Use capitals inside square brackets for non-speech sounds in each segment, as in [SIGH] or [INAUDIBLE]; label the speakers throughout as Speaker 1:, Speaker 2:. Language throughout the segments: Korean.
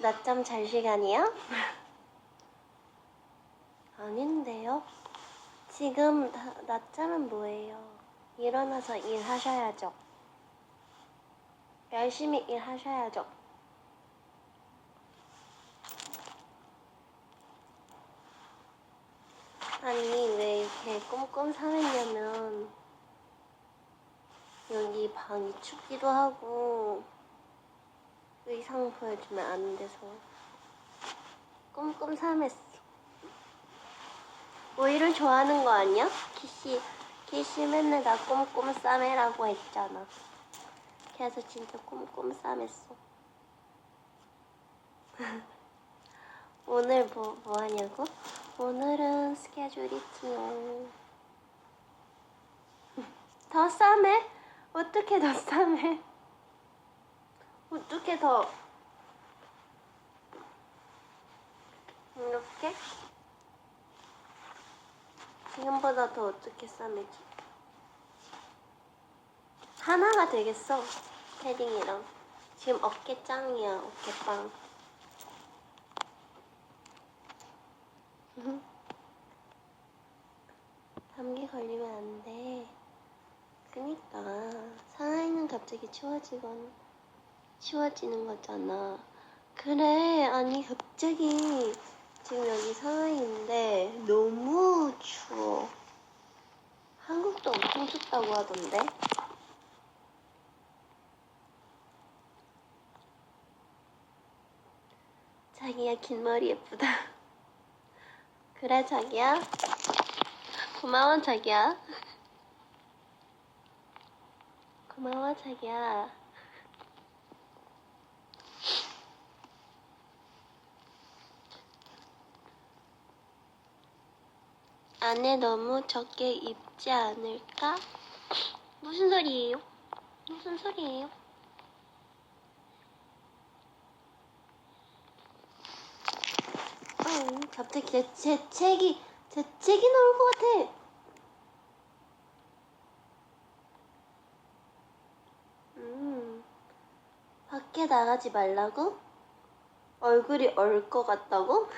Speaker 1: 낮잠 잘 시간이야? 아닌데요? 지금 나- 낮잠은 뭐예요? 일어나서 일하셔야죠. 열심히 일하셔야죠. 아니, 왜 이렇게 꼼꼼사했냐면, 여기 방이 춥기도 하고, 의상 보여주면 안 돼서. 꼼꼼삼했어. 오히려 좋아하는 거 아니야? 키씨, 키씨 맨날 나 꼼꼼쌈해라고 했잖아. 그래서 진짜 꼼꼼쌈했어. [LAUGHS] 오늘 뭐, 뭐 하냐고? 오늘은 스케줄이 티요. [LAUGHS] 더 싸매? 어떻게 더 싸매? 더 이렇게? 지금보다 더 어떻게 싸매지? 하나가 되겠어 패딩이랑 지금 어깨 짱이야 어깨 빵 감기 걸리면 안 돼. 그니까 살아있는 갑자기 추워지건 추워지는 거잖아. 그래 아니 갑자기 지금 여기 상하이인데 너무 추워. 한국도 엄청 춥다고 하던데. 자기야 긴 머리 예쁘다. [LAUGHS] 그래 자기야. 고마워 자기야. [LAUGHS] 고마워 자기야. 안에 너무 적게 입지 않을까? 무슨 소리예요? 무슨 소리예요? 어, 갑자기 제, 제 책이 제 책이 나올 것 같아. 음, 밖에 나가지 말라고? 얼굴이 얼 것 같다고?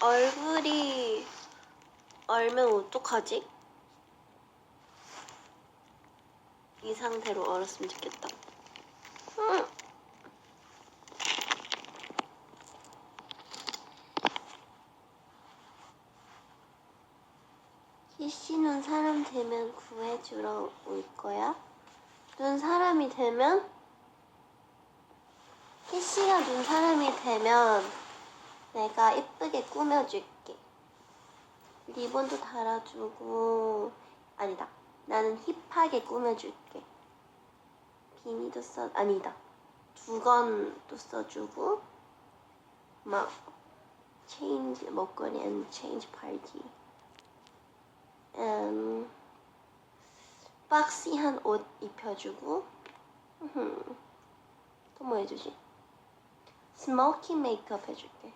Speaker 1: 얼굴이 얼면 어떡하지? 이 상태로 얼었으면 좋겠다. 음. 눈 사람 되면 구해주러 올 거야? 눈 사람이 되면? 희씨가 눈 사람이 되면 내가 이쁘게 꾸며줄게. 리본도 달아주고, 아니다. 나는 힙하게 꾸며줄게. 비니도 써, 아니다. 두건도 써주고, 막, 체인지, 먹거리 앤 체인지 파티. 음, 박시한 옷 입혀주고, 음, 또뭐 해주지? 스모키 메이크업 해줄게.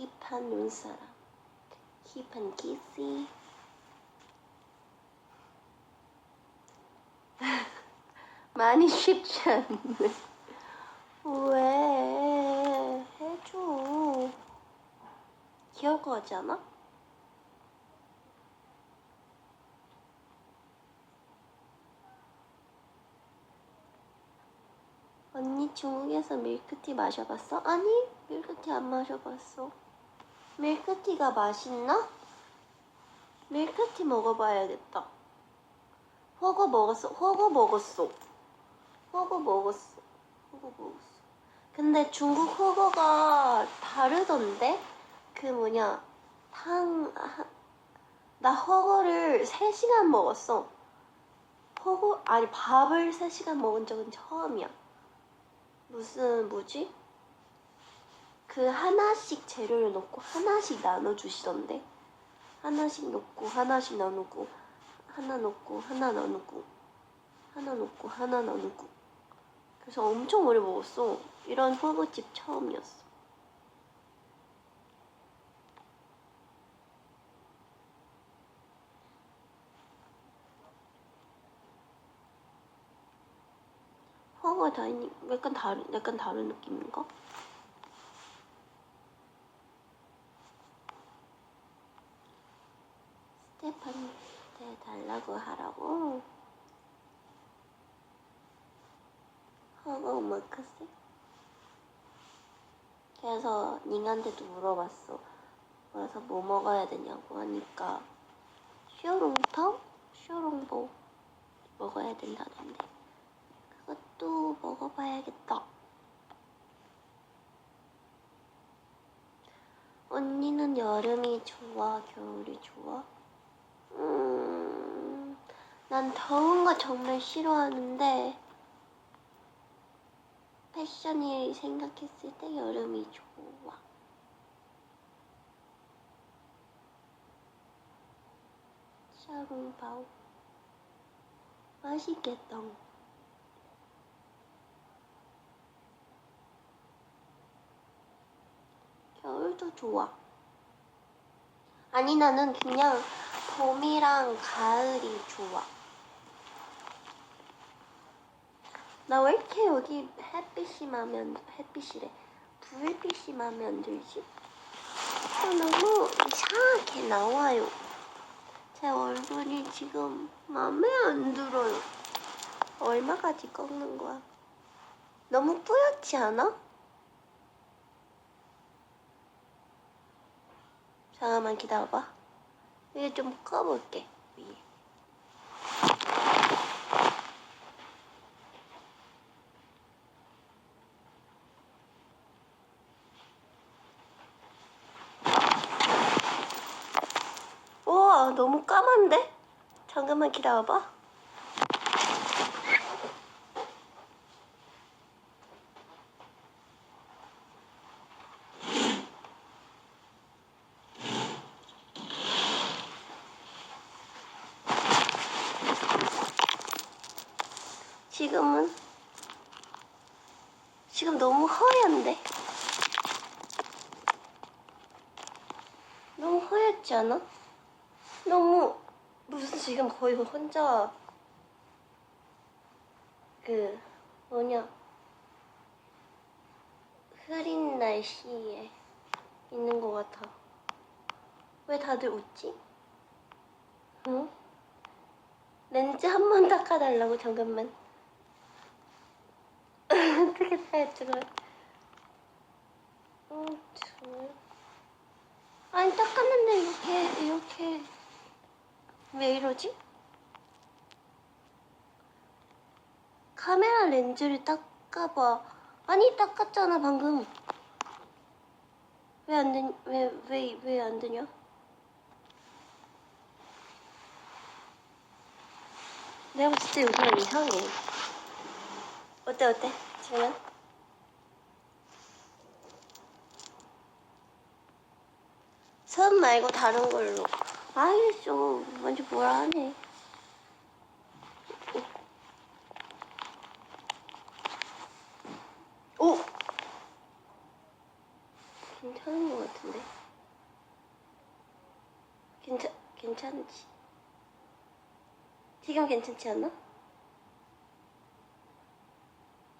Speaker 1: 힙한 눈사람, 힙한 키시. [LAUGHS] 많이 쉽지 않네. 왜? 해줘. 같지 않아? 언니 중국에서 밀크티 마셔봤어? 아니 밀크티 안 마셔봤어 밀크티가 맛있나? 밀크티 먹어봐야겠다 허거 먹었어 허거 먹었어 허거 먹었어 허거 먹었어 근데 중국 허거가 다르던데? 그 뭐냐 탕... 하- 나 허거를 3시간 먹었어 허거... 아니 밥을 3시간 먹은 적은 처음이야 무슨 뭐지? 그 하나씩 재료를 넣고 하나씩 나눠주시던데? 하나씩 넣고 하나씩 나누고 하나 넣고 하나 나누고 하나 넣고 하나 나누고. 그래서 엄청 오래 먹었어. 이런 허브집 처음이었어. 허브 햄버거 다이닝? 약간 다른 약간 다른 느낌인가? 달라고 하라고. 하고 오마카세 그래서 닝한테도 물어봤어. 그래서 뭐 먹어야 되냐고 하니까 쇼롱탕? 쇼롱보 먹어야 된다던데. 그것도 먹어봐야겠다. 언니는 여름이 좋아? 겨울이 좋아? 음, 난 더운 거 정말 싫어하는데 패션이 생각했을 때 여름이 좋아. 샤롱바오 맛있겠다. 겨울도 좋아. 아니 나는 그냥 봄이랑 가을이 좋아. 나 왜 이렇게 여기 햇빛이 안, 햇빛이래. 불빛이 마음에 안 들지? 아, 너무 이상하게 나와요. 제 얼굴이 지금 마음에 안 들어요. 얼마까지 꺾는 거야? 너무 뿌옇지 않아? 잠깐만 기다려봐. 위에 좀 꺼볼게. 위에. 너무 까만데? 잠깐만 기다려봐. 지금은 지금 너무 허연데 너무 허옇지 않아? 너무 무슨 지금 거의 혼자 그 뭐냐 흐린 날씨에 있는 것 같아. 왜 다들 웃지? 응? 렌즈 한 번 닦아달라고 잠깐만. [LAUGHS] 어떻게 살줄을? 응, 둘. 아니 닦았는데 이렇게 이렇게 왜 이러지? 카메라 렌즈를 닦아봐. 아니 닦았잖아 방금. 왜 안 되? 왜 왜 왜 안 되냐? 내가 봤을 때 여기가 이상해. 어때 어때? 지금은? 선 말고 다른 걸로. 알겠어. 먼저 뭐라 하네. 오! 괜찮은 것 같은데? 괜찮, 괜찮지? 지금 괜찮지 않아?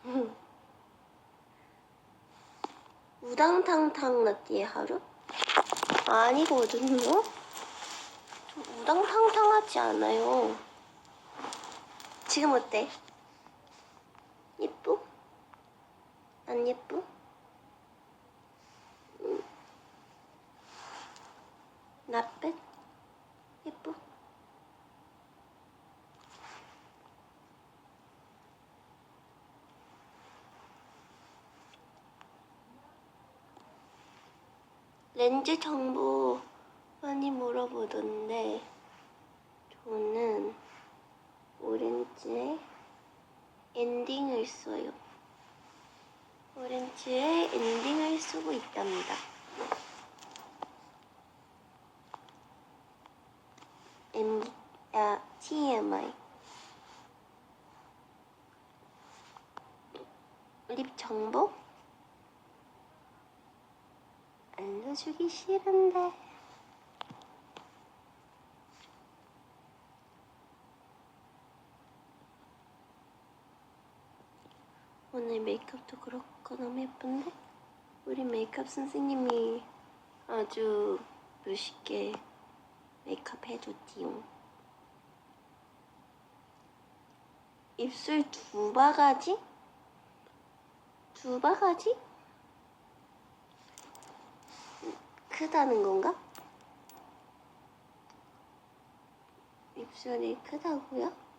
Speaker 1: [LAUGHS] 우당탕탕 났디에 하루? 아니거든요? 좀 우당탕탕하지 않아요. 지금 어때? 예쁘? 안 예쁘? 음. 나쁜? 예쁘? 렌즈 정보 많이 물어보던데 저는 오렌지에 엔딩을 써요. 오렌지에 엔딩을 쓰고 있답니다. M, 아, TMI. 립 정보? 알려주기 싫은데. 오늘 메이크업도 그렇고 너무 예쁜데? 우리 메이크업 선생님이 아주 멋있게 메이크업 해줬지요. 입술 두 바가지? 두 바가지? 크다는 건가? 입술이 크다고요?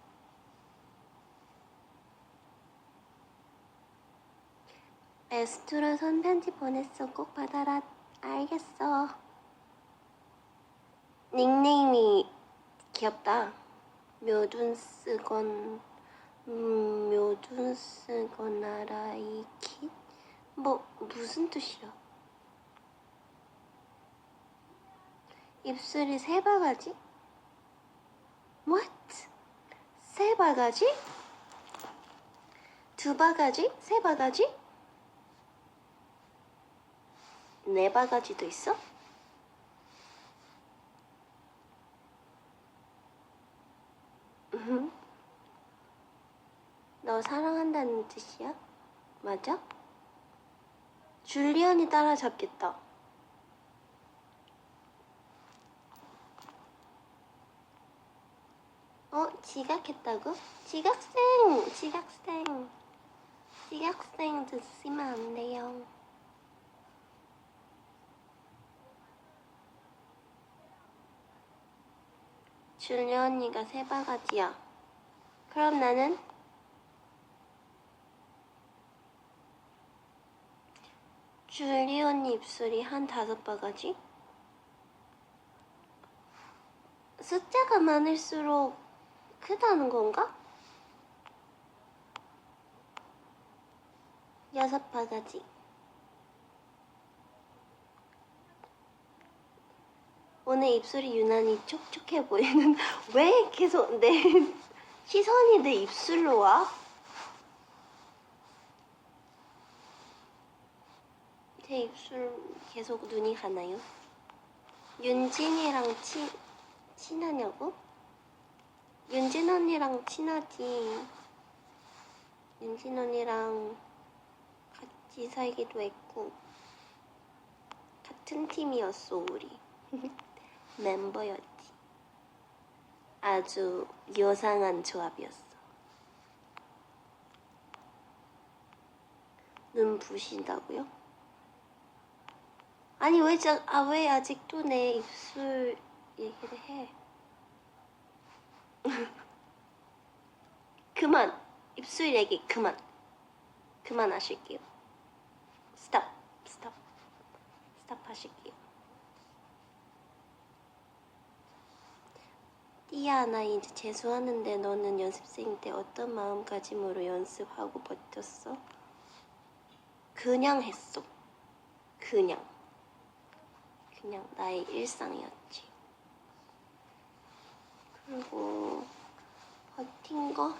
Speaker 1: 에스투라 손편지 보냈어. 꼭 받아라. 알겠어. 닉네임이 귀엽다. 묘둔쓰건 음, 묘둔쓰건 아라이키? 뭐 무슨 뜻이야? 입술이 세 바가지? What? 세 바가지? 두 바가지? 세 바가지? 네 바가지도 있어? 음. 너 사랑한다는 뜻이야? 맞아? 줄리언이 따라잡겠다. 어? 지각했다고? 지각생! 지각생! 지각생 드시면 안 돼요. 줄리 언니가 세 바가지야. 그럼 나는 줄리 언니 입술이 한 다섯 바가지? 숫자가 많을수록 크다는 건가? 여섯 바가지. 오늘 입술이 유난히 촉촉해 보이는 [LAUGHS] 왜 계속 내 [LAUGHS] 시선이 내 입술로 와? 제 입술 계속 눈이 가나요? 윤진이랑 친 친하냐고? 윤진 언니랑 친하지. 윤진 언니랑 같이 살기도 했고 같은 팀이었어 우리. [LAUGHS] 멤버였지. 아주 요상한 조합이었어. 눈 부신다고요? 아니 왜, 자, 아, 왜 아직도 내 입술 얘기를 해? [LAUGHS] 그만! 입술 얘기 그만! 그만하실게요. 스탑! 스탑! 스탑 하실게요. 띠야 나 이제 재수하는데 너는 연습생 때 어떤 마음가짐으로 연습하고 버텼어? 그냥 했어. 그냥. 그냥 나의 일상이었지. 그리고 버틴 거?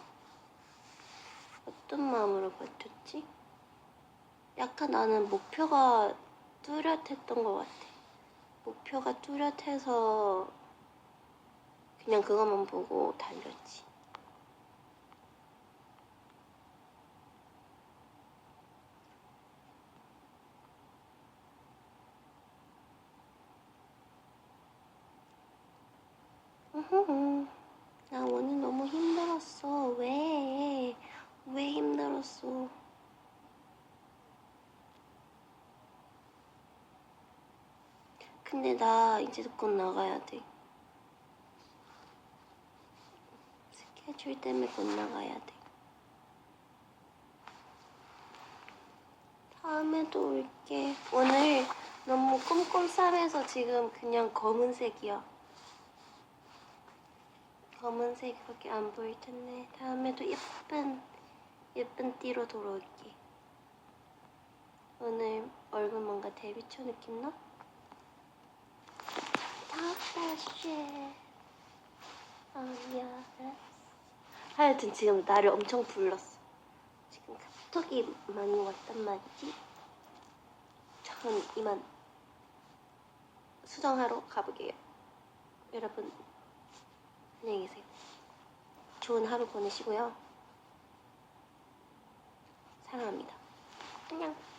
Speaker 1: 어떤 마음으로 버텼지? 약간 나는 목표가 뚜렷했던 것 같아. 목표가 뚜렷해서 그냥 그것만 보고 달렸지. 나 오늘 너무 힘들었어. 왜? 왜 힘들었어? 근데 나 이제 곧 나가야 돼. 스케줄 때문에 못 나가야 돼. 다음에도 올게. 오늘 너무 꼼꼼쌈해서 지금 그냥 검은색이야. 검은색밖에 안 보일 텐데 다음에도 예쁜 예쁜 띠로 돌아올게. 오늘 얼굴 뭔가 데뷔초 느낌 나? 다다쉐 아니야. 하여튼 지금 나를 엄청 불렀어. 지금 카톡이 많이 왔단 말이지. 전 이만 수정하러 가보게요. 여러분 안녕히 계세요. 좋은 하루 보내시고요. 사랑합니다. 안녕.